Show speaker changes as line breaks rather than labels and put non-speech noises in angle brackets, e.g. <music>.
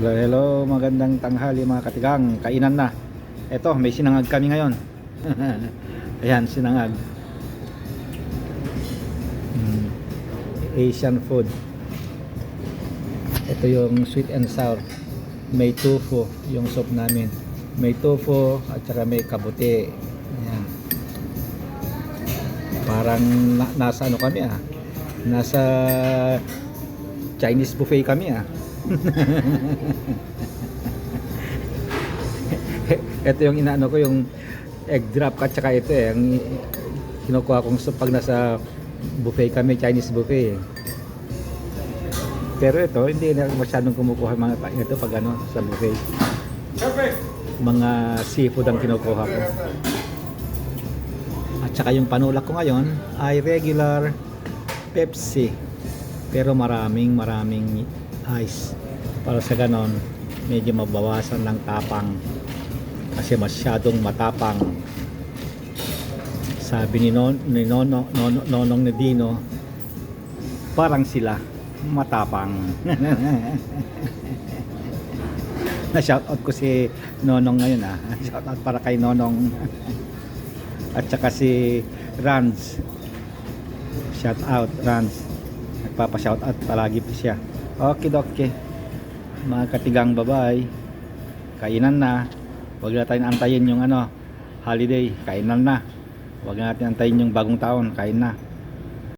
Hello, hello. Magandang tanghali mga katigang. Kainan na. Eto, may sinangag kami ngayon. <laughs> Ayan, sinangag. Mm, Asian food. Ito yung sweet and sour. May tofu yung soup namin. May tofu at saka may kabuti. Ayan. Parang na- nasa ano kami ah. Nasa Chinese buffet kami ah. <laughs> ito yung inaano ko yung egg drop at saka ito eh ang kinukuha kong soup pag nasa buffet kami Chinese buffet eh. pero ito hindi na masyadong kumukuha mga ito pag ano sa buffet. Mga seafood ang kinukuha ko. At saka yung panulak ko ngayon ay regular Pepsi. Pero maraming maraming ice. Para sa ganon medyo mabawasan ng tapang kasi masyadong matapang. Sabi ni, non, ni Nono, Nono, Nonong ni Dino parang sila matapang. <laughs> Na shoutout ko si Nonong ngayon ah. Shoutout para kay Nonong. At saka si Ranz shoutout Ranz nagpapa-shoutout palagi po siya okay okay mga katigang babay kainan na. Huwag na tayong antayin yung ano holiday. Kainan na. Huwag natin antayin yung bagong taon. Kain na